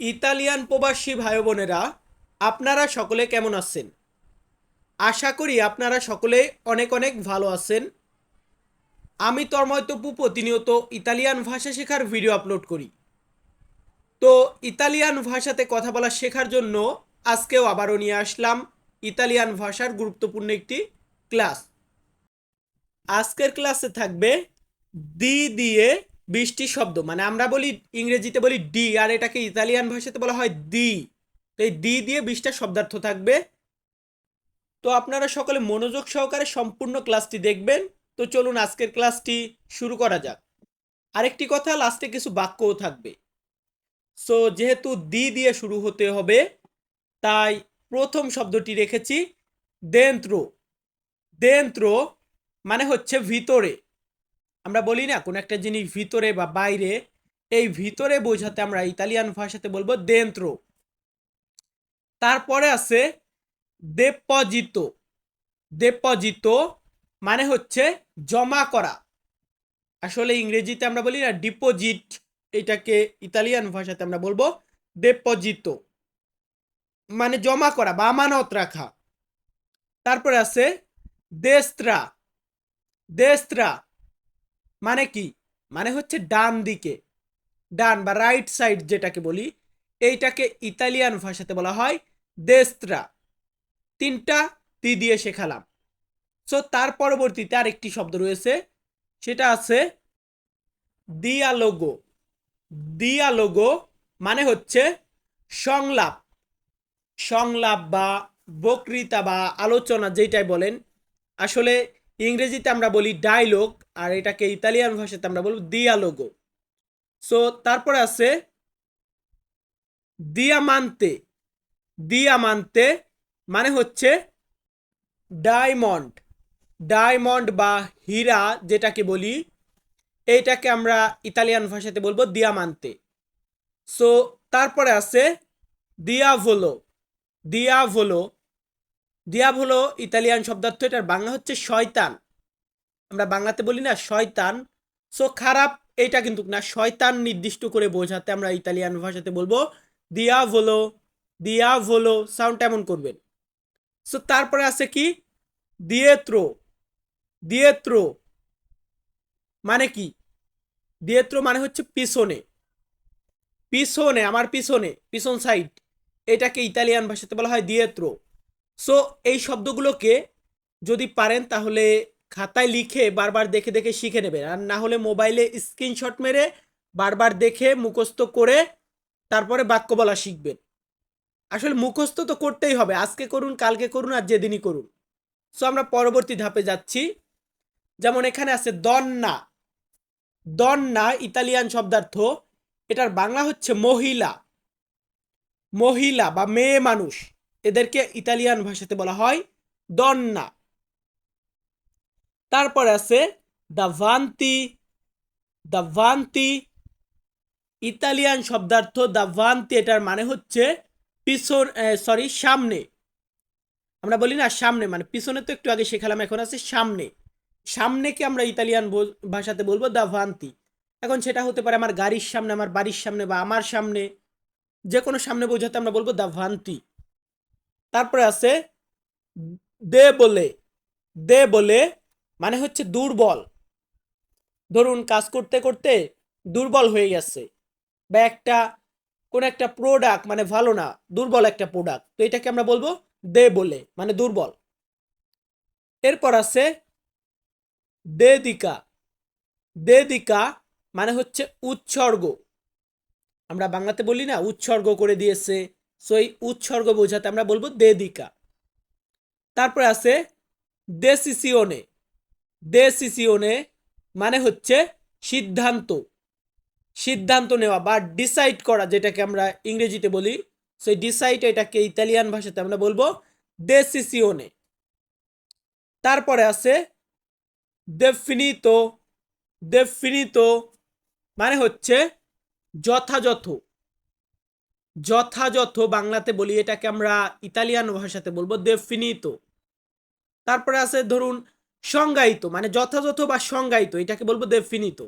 Italian প্রবাসী ভাই বোনেরা আপনারা সকলে কেমন আছেন? আশা করি আপনারা সকলে অনেক অনেক ভালো আছেন। আমি তন্ময় তপু, প্রতিনিয়ত ইতালিয়ান ভাষা শেখার ভিডিও আপলোড করি। তো ইতালিয়ান ভাষাতে কথা বলা শেখার জন্য আজকেও আবারও নিয়ে আসলাম ইতালিয়ান ভাষার গুরুত্বপূর্ণ একটি ক্লাস আজকের ক্লাসে থাকবে দি দিয়ে বৃষ্টি শব্দ মানে আমরা বলি ইংরেজিতে বলি ডি, আর এটাকে ইতালিয়ান ভাষাতে বলা হয় দি। তো এই দি দিয়ে বিশটা শব্দার্থ থাকবে। তো আপনারা সকলে মনোযোগ সহকারে সম্পূর্ণ ক্লাসটি দেখবেন। তো চলুন আজকের ক্লাসটি শুরু করা যাক। আরেকটি কথা, লাস্টে কিছু বাক্যও থাকবে। সো, যেহেতু দি দিয়ে শুরু হতে হবে, তাই প্রথম শব্দটি রেখেছি, দেন্ত্র। দেন্ত্র মানে হচ্ছে ভিতরে। আমরা বলি না, কোনো একটা জিনিস ভিতরে বা বাইরে, এই ভিতরে বোঝাতে আমরা ইতালিয়ান ভাষাতে বলব দেন্ত্র তারপরে আছে দেপজিত দেপজিত মানে হচ্ছে জমা করা। আসলে ইংরেজিতে আমরা বলি না ডিপোজিট এটাকে ইতালিয়ান ভাষাতে আমরা বলব দেপজিত মানে জমা করা বা আমানত রাখা। তারপরে আছে দেস্ত্রা দেস্ত্রা মানে কি? মানে হচ্ছে ডান দিকে। ডান বা রাইট সাইড যেটাকে বলি, এইটাকে ইতালিয়ান ভাষাতে বলা হয় দেস্ত্রা তিনটা তি দিয়ে শেখালাম। সো তার পরবর্তীতে আরেকটি শব্দ রয়েছে, সেটা আছে দিয়ালোগো দিয়ালোগো মানে হচ্ছে সংলাপ। সংলাপ বা বক্তৃতা বা আলোচনা যেটাই বলেন, আসলে ইংরেজিতে আমরা বলি ডায়লগ আর এটাকে ইতালিয়ান ভাষাতে আমরা বলব দিয়ালোগো সো তারপরে আছে দিয়ামান্তে দিয়ামান্তে মানে হচ্ছে ডায়মন্ড ডায়মন্ড বা হীরা যেটাকে বলি এইটাকে আমরা ইতালিয়ান ভাষাতে বলব দিয়ামান্তে সো তারপরে আছে দিয়াভোলো দিয়াভোলো দিয়াভোলো ইতালিয়ান শব্দার্থ, এটার বাংলা হচ্ছে শয়তান। আমরা বাংলাতে বলি না শয়তান। সো খারাপ এটা কিন্তু না, শয়তান নির্দিষ্ট করে বোঝাতে আমরা ইতালিয়ান ভাষাতে বলব দিয়াভোলো দিয়াভোলো সাউন্ড এমন করবেন। সো তারপরে আছে কি? দিয়েত্রো দিয়েত্রো মানে কি? দিয়েত্রো মানে হচ্ছে পিছনে। পিছনে, আমার পিছনে, পিছন সাইড এটাকে ইতালিয়ান ভাষাতে বলা হয় দিয়েত্রো। সো এই শব্দগুলোকে যদি পারেন তাহলে খাতায় লিখে বারবার দেখে দেখে শিখে নেবেন আর না হলে মোবাইলে স্ক্রিনশট মেরে বারবার দেখে মুখস্থ করে তারপরে বাক্য বলা শিখবেন আসলে মুখস্থ তো করতেই হবে, আজকে করুন, কালকে করুন আর যেদিনই করুন। সো আমরা পরবর্তী ধাপে যাচ্ছি। যেমন এখানে আছে দন্না। দন্না ইতালিয়ান শব্দার্থ। এটার বাংলা হচ্ছে মহিলা। মহিলা বা মেয়ে মানুষ। এদেরকে ইতালিয়ান ভাষাতে বলা হয় দন্না। তারপরে আছে the Bhante the Bhante Italian শব্দার্থ দ্য ভান্তি এটার মানে হচ্ছে পিছন সরি সামনে। আমরা বলি না সামনে মানে পিছনে তো একটু আগে শেখালাম, এখন আছে সামনে। সামনেকে আমরা ইতালিয়ান ভাষাতে বলব দ্য ভান্তি এখন সেটা হতে পারে আমার গাড়ির সামনে, আমার বাড়ির সামনে বা আমার সামনে। যে কোনো সামনে বোঝাতে আমরা বলব দ্য ভান্তি তারপরে আছে দে বলে দে বলে মানে হচ্ছে দুর্বল। ধরুন কাজ করতে করতে দুর্বল হয়ে গেছে বা একটা, কোন একটা প্রোডাক্ট মানে ভালো না, দুর্বল একটা প্রোডাক্ট তো এটাকে আমরা বলব দে বলে মানে দুর্বল। এরপর আছে দে দিকা। দে দিকা মানে হচ্ছে উৎসর্গ। আমরা বাংলাতে বলি না, উৎসর্গ করে দিয়েছে। সো এই উৎসর্গ বোঝাতে আমরা বলব দেদিকা তারপরে আছে দেসিসিওনে দেসিসিওনে মানে হচ্ছে সিদ্ধান্ত। সিদ্ধান্ত নেওয়া বা ডিসাইড করা, যেটাকে আমরা ইংরেজিতে বলি, সেই ডিসাইড এটাকে ইতালিয়ান ভাষাতে আমরা বলব দেসিসিওনে তারপরে আছে দেফিনিতো দেফিনিতো মানে হচ্ছে যথাযথ। যথাযথ বাংলাতে বলি এটাকে আমরা ইতালিয়ান ভাষাতে বলব দেফিনিতো তারপরে আছে ধরুন সংজ্ঞায়িত মানে যথাযথ বা সংজ্ঞায়িত, এটাকে বলব দেফিনিতো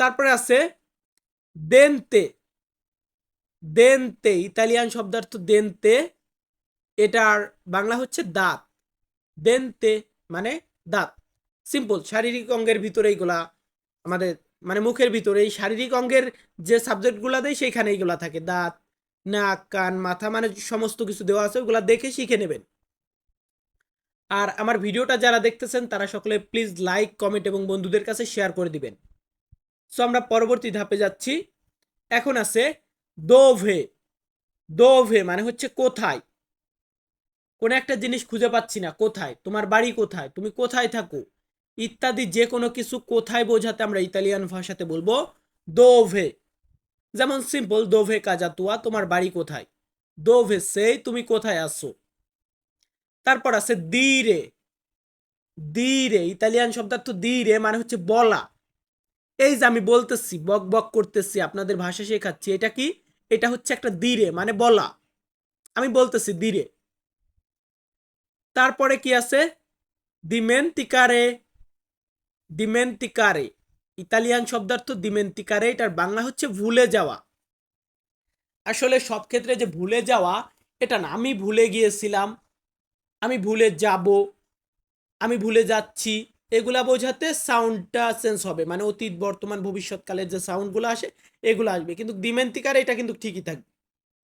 তারপরে আছে দেনতে। দেনতে, ইতালিয়ান শব্দার্থ দেনতে, এটার বাংলা হচ্ছে দাঁত। দেনতে মানে দাঁত। সিম্পল শারীরিক অঙ্গের ভিতরে এইগুলা আমাদের মানে মুখের ভিতরে এই শারীরিক অঙ্গের যে সাবজেক্টগুলো দেয় সেইখানে এইগুলা থাকে। দাঁত, নাক, কান, মাথা মানে সমস্ত কিছু দেওয়া আছে, ওগুলা দেখে শিখে নেবেন। আর আমার ভিডিওটা যারা দেখতেছেন, তারা সকলে প্লিজ লাইক কমেন্ট এবং বন্ধুদের কাছে শেয়ার করে দিবেন। সো আমরা পরবর্তী ধাপে যাচ্ছি। এখন আছে দোভে। দোভে মানে হচ্ছে কোথায়? কোন একটা জিনিস খুঁজে পাচ্ছি না, কোথায়? তোমার বাড়ি কোথায়? তুমি কোথায় থাকো? ইত্যাদি যে কোনো কিছু কোথায় বোঝাতে আমরা ইতালিয়ান ভাষাতে বলব দোভে। যেমন সিম্পল দোভে কাজাতুয়া, তোমার বাড়ি কোথায়? দোভে সেই তুমি কোথায় আসো তারপর আছে দিরে দিরে ইতালিয়ান শব্দার্থ দিরে মানে হচ্ছে বলা। এই যে আমি বলতেছি, বক বক করতেছি, আপনাদের ভাষা শেখাচ্ছি, এটা কি? এটা হচ্ছে একটা দিরে মানে বলা। আমি বলতেছি দিরে তারপরে কি আছে? দিমেন্তিকারে দিমেন্তিকারে। ইতালিয়ান শব্দার্থ দিমেন্তিকারে, এটার বাংলা হচ্ছে ভুলে যাওয়া। আসলে সব ক্ষেত্রে যে ভুলে যাওয়া, এটা না, আমি ভুলে গিয়েছিলাম। আমি ভুলে যাব, আমি ভুলে যাচ্ছি, এগুলা বোঝাতে সাউন্ডটা সেন্স হবে। মানে অতীত, বর্তমান, ভবিষ্যৎকালের যে সাউন্ডগুলো আসে, এগুলো আসবে। কিন্তু দিমেন্তিকার এটা কিন্তু ঠিকই থাকবে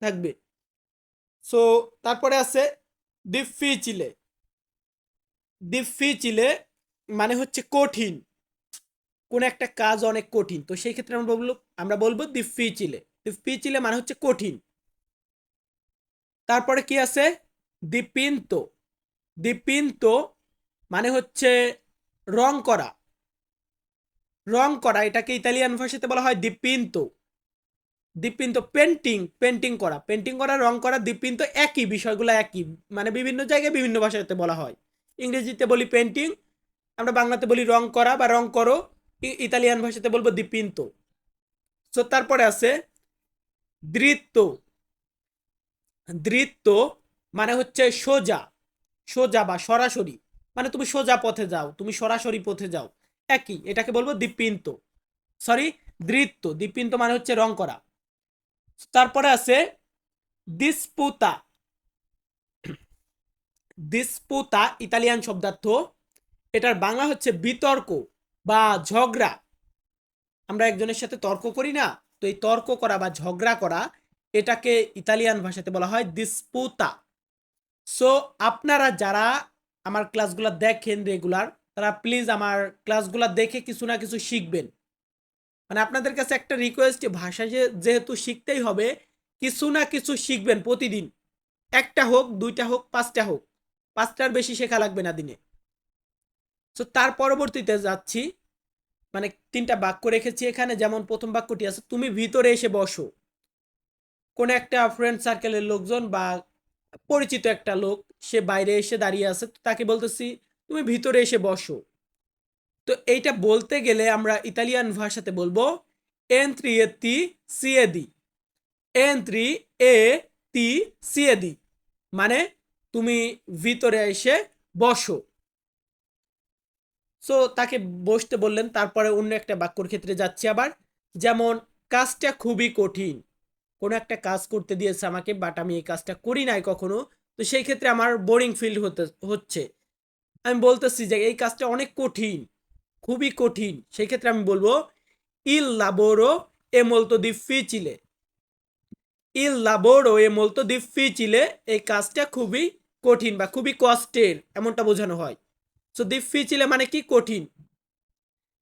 থাকবে। সো তারপরে আছে ডিফিচিলে ডিফিচিলে মানে হচ্ছে কঠিন। কোন একটা কাজ অনেক কঠিন। তো সেই ক্ষেত্রে আমরা বলব আমরা বলব দিফিচিলে দিফিচিলে মানে হচ্ছে কঠিন। তারপরে কি আছে? দিপিন্ত দিপিন্ত মানে হচ্ছে রং করা। রং করা, এটাকে ইতালিয়ান ভাষাতে বলা হয় দিপিন্ত দীপিন্ত পেন্টিং পেন্টিং করা। পেন্টিং করা, রং করা দীপিন্ত একই, বিষয়গুলো একই। মানে বিভিন্ন জায়গায় বিভিন্ন ভাষাতে বলা হয়। ইংরেজিতে বলি পেন্টিং, আমরা বাংলাতে বলি রং করা বা রং করো ইতালিয়ান ভাষাতে বলব দীপিন্ত সো তারপরে আছে দৃত্য দৃত্য মানে হচ্ছে সোজা। সোজা বা সরাসরি মানে তুমি সোজা পথে যাও, তুমি সরাসরি পথে যাও, একই, এটাকে বলব দীপিন্ত সরি দৃত্য দীপিন্ত মানে হচ্ছে রং করা। তারপরে আছে দিসপুতা দিসপুতা, ইতালিয়ান শব্দার্থ, এটার বাংলা হচ্ছে বিতর্ক বা ঝগড়া। আমরা একজনের সাথে তর্ক করি না, তো এই তর্ক করা বা ঝগড়া করা, এটাকে ইতালিয়ান ভাষাতে বলা হয় দিসপুতা। সো আপনারা যারা আমার ক্লাসগুলো দেখেন রেগুলার তারা প্লিজ আমার ক্লাসগুলো দেখে কিছু না কিছু শিখবেন। মানে আপনাদের কাছে একটা রিকোয়েস্ট ভাষা যে, যেহেতু শিখতেই হবে, কিছু না কিছু শিখবেন প্রতিদিন। একটা হোক, দুইটা হোক, পাঁচটা হোক। পাঁচটার বেশি শেখা লাগবে না দিনে। সো তার পরবর্তীতে যাচ্ছি। মানে তিনটা বাক্য রেখেছি এখানে, যেমন প্রথম বাক্যটি আছে, তুমি ভিতরে এসে বসো। কোন একটা ফ্রেন্ড সার্কেলের লোকজন বা পরিচিত একটা লোক, সে বাইরে এসে দাঁড়িয়ে আছে তাকে বলতেছি, তুমি ভিতরে এসে বসো। তো এইটা বলতে গেলে আমরা ইতালিয়ান ভাষাতে বলব এন থ্রি এ তি এন থ্রি এ তি সিএদি মানে তুমি ভিতরে এসে বসো। সো তাকে বসতে বললেন, তারপরে অন্য একটা বাক্যর ক্ষেত্রে যাচ্ছি আবার, যেমন, কাজটা খুবই কঠিন। কোনো একটা কাজ করতে দিয়েছে আমাকে বাট আমি এই কাজটা করি নাই কখনো। তো সেই ক্ষেত্রে আমার বোরিং ফিল হতে, হচ্ছে। আমি বলতেছি যে এই কাজটা অনেক কঠিন, খুবই কঠিন। সেই ক্ষেত্রে আমি বলব ইল লাবোরো এ molto difficile. ইল লাবোরো এ molto difficile, এই কাজটা খুবই কঠিন বা খুবই কষ্টের, এমনটা বোঝানো হয়। সো difficile মানে কি কঠিন?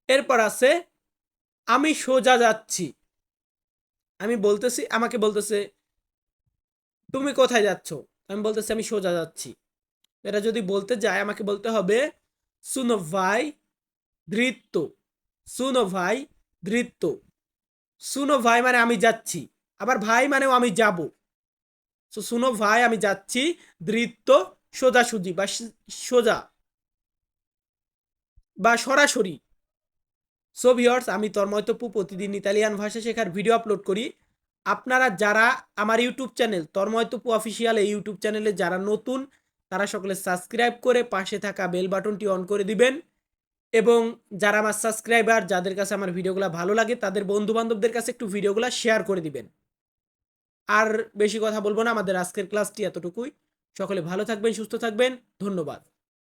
এরপর আছে, আমি সোজা যাচ্ছি। আমি বলতেছি, আমাকে বলতেছে, তুমি কোথায় যাচ্ছ? আমি বলতেছি, আমি সোজা যাচ্ছি। এটা যদি বলতে যায়, আমাকে বলতে হবে সুনো ভাই ধৃত্য সুনো ভাই ধৃত্য সুনো ভাই মানে আমি যাচ্ছি, আবার ভাই মানেও আমি যাব। সো সুনো ভাই আমি যাচ্ছি ধৃত্য সোজাসুজি বা সোজা বা সরাসরি। সো ভিওর্স আমি তন্ময়তপু প্রতিদিন ইতালিয়ান ভাষা শেখার ভিডিও আপলোড করি। আপনারা যারা আমার ইউটিউব চ্যানেল তন্ময়তপু অফিসিয়াল এই ইউটিউব চ্যানেলে যারা নতুন, তারা সকলে সাবস্ক্রাইব করে পাশে থাকা বেল বাটনটি অন করে দিবেন। এবং যারা আমার সাবস্ক্রাইবার যাদের কাছে আমার ভিডিওগুলো ভালো লাগে, তাদের বন্ধু বান্ধবদের কাছে একটু ভিডিওগুলো শেয়ার করে দিবেন। আর বেশি কথা বলব না, আমাদের আজকের ক্লাসটি এতটুকুই। সকলে ভালো থাকবেন, সুস্থ থাকবেন। ধন্যবাদ।